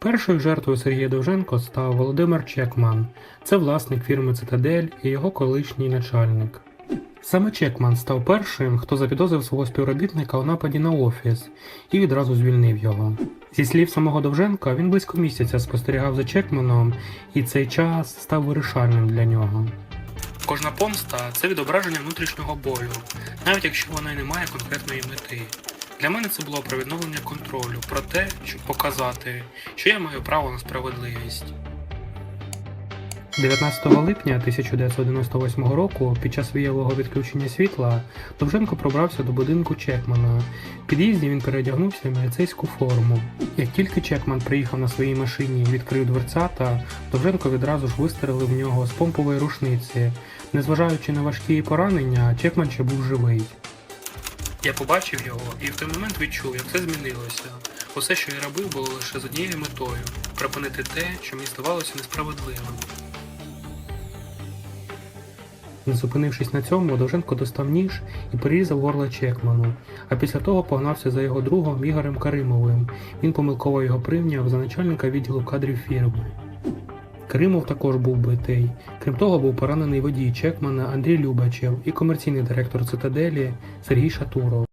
Першою жертвою Сергія Довженко став Володимир Чекман. Це власник фірми Цитадель і його колишній начальник. Саме Чекман став першим, хто запідозрив свого співробітника у нападі на офіс і відразу звільнив його. Зі слів самого Довженка, він близько місяця спостерігав за Чекманом, і цей час став вирішальним для нього. Кожна помста це відображення внутрішнього болю, навіть якщо вона й не має конкретної мети. Для мене це було про відновлення контролю, про те, щоб показати, що я маю право на справедливість. 19 липня 1998 року, під час віялого відключення світла, Довженко пробрався до будинку Чекмана. В під'їзді він переодягнувся в міліцейську форму. Як тільки Чекман приїхав на своїй машині і відкрив дверцята, Довженко відразу ж вистрелив в нього з помпової рушниці. Незважаючи на важкі поранення, Чекман ще був живий. Я побачив його і в той момент відчув, як все змінилося. Усе, що я робив, було лише з однією метою припинити те, що мені здавалося несправедливим. Не зупинившись на цьому, Довженко достав ніж і перерізав горло Чекману, а після того погнався за його другом Ігорем Каримовим. Він помилково його прийняв за начальника відділу кадрів фірми. Каримов також був битий. Крім того, був поранений водій Чекмана Андрій Любачев і комерційний директор цитаделі Сергій Шатуров.